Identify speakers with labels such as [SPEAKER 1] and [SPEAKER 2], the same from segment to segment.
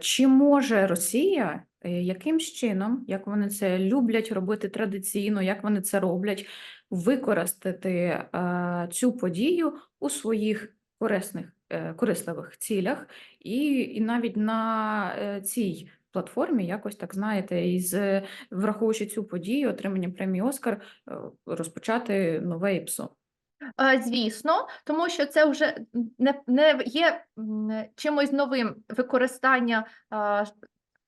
[SPEAKER 1] Чи може Росія е, якимсь чином, як вони це люблять робити традиційно, як вони це роблять, використати е, цю подію у своїх корисних, е, корисливих цілях, і, і навіть на цій платформі, якось так знаєте, із враховуючи цю подію, отримання премії Оскар, розпочати нове ІПСО?
[SPEAKER 2] Е, Звісно, тому що це вже не, не є чимось новим використання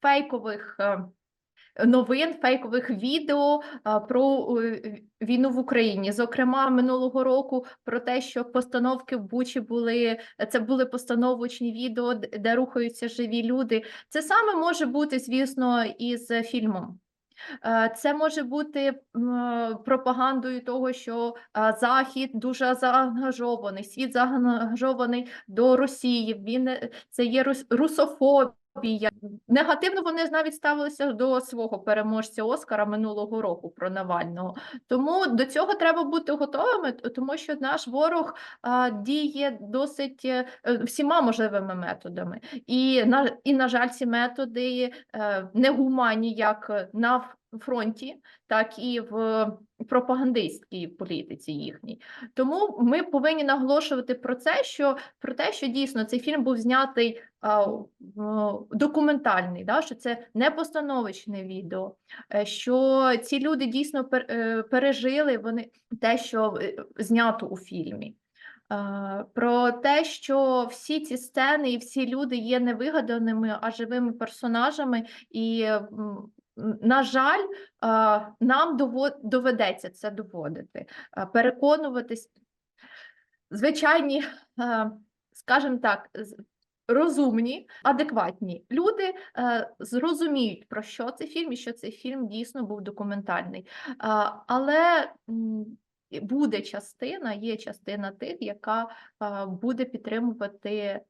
[SPEAKER 2] фейкових е, новин, фейкових відео про е, війну в Україні. Зокрема, минулого року про те, що постановки в Бучі були це були постановочні відео, де рухаються живі люди. Це саме може бути, звісно, із фільмом. Е, Це може бути пропагандою того, що е, Захід дуже заангажований, світ заангажований до Росії. Він е, це є рус- русофобія. Негативно вони навіть ставилися до свого переможця Оскара минулого року про Навального. Тому до цього треба бути готовими, тому що наш ворог а, діє досить е, е, всіма можливими методами. І на, і, на жаль, ці методи не гумані як на ф- фронті, так і в пропагандистській політиці їхній. Тому ми повинні наголошувати про це, що про те, що дійсно цей фільм був знятий а, документальний, да, що це не постановочне відео, е, що ці люди дійсно е, пережили вони те, що е, знято у фільмі. Про те, що всі ці сцени і всі люди є не вигаданими, а живими персонажами, і, на жаль, нам доведеться це доводити, переконуватись. Звичайні, скажімо так, розумні, адекватні люди зрозуміють, про що цей фільм і що цей фільм дійсно був документальний. Але буде частина, є частина тих, яка буде підтримувати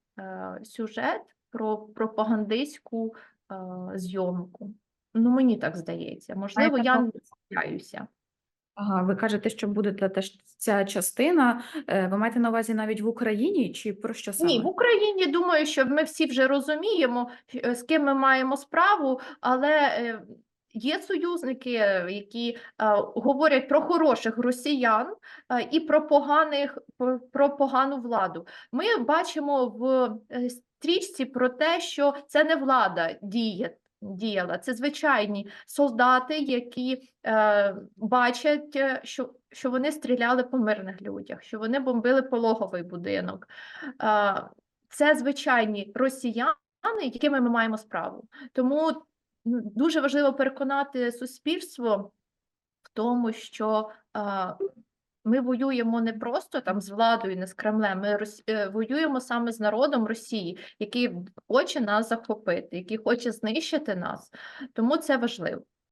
[SPEAKER 2] сюжет про пропагандистську зйомку. Ну, мені так здається. Можливо, я не помиляюся.
[SPEAKER 1] Ага, ви кажете, що буде та- теж ця частина. е, Ви маєте на увазі навіть в Україні, чи про що саме?
[SPEAKER 2] Ні, в Україні думаю, що ми всі вже розуміємо, е, з ким ми маємо справу, але е, є союзники, е, які е, говорять про хороших росіян е, і про поганих про- про погану владу. Ми бачимо в е, стрічці про те, що це не влада діє. Діяла це звичайні солдати, які е, бачать, е, що, що вони стріляли по мирних людях, що вони бомбили пологовий будинок. Е, Це звичайні росіяни, якими ми маємо справу. Тому дуже важливо переконати суспільство в тому, що е, ми воюємо не просто там з владою, не з Кремлем. Ми рос- е, воюємо саме з народом Росії, який хоче нас захопити, який хоче знищити нас. Тому це важливо.